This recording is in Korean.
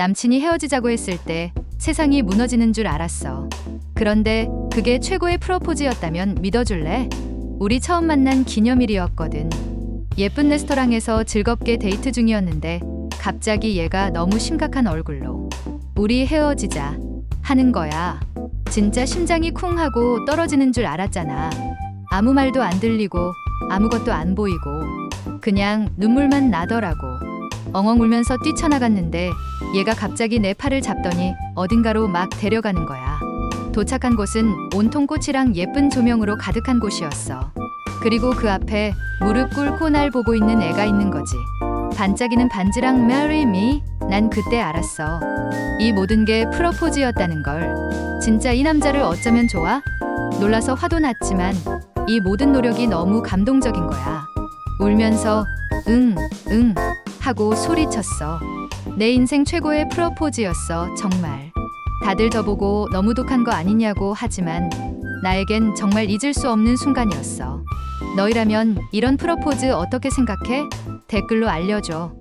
남친이 헤어지자고 했을 때 세상이 무너지는 줄 알았어. 그런데 그게 최고의 프로포즈였다면 믿어줄래? 우리 처음 만난 기념일이었거든. 예쁜 레스토랑에서 즐겁게 데이트 중이었는데 갑자기 얘가 너무 심각한 얼굴로 우리 헤어지자 하는 거야. 진짜 심장이 쿵 하고 떨어지는 줄 알았잖아. 아무 말도 안 들리고 아무것도 안 보이고 그냥 눈물만 나더라고. 엉엉 울면서 뛰쳐나갔는데 얘가 갑자기 내 팔을 잡더니 어딘가로 막 데려가는 거야. 도착한 곳은 온통 꽃이랑 예쁜 조명으로 가득한 곳이었어. 그리고 그 앞에 무릎 꿇고 날 보고 있는 애가 있는 거지. 반짝이는 반지랑 marry me. 난 그때 알았어. 이 모든 게 프로포즈였다는 걸. 진짜 이 남자를 어쩌면 좋아? 놀라서 화도 났지만 이 모든 노력이 너무 감동적인 거야. 울면서 응, 응 하고 소리쳤어. 내 인생 최고의 프로포즈였어, 정말. 다들 저보고 너무 독한 거 아니냐고 하지만 나에겐 정말 잊을 수 없는 순간이었어. 너희라면 이런 프로포즈 어떻게 생각해? 댓글로 알려줘.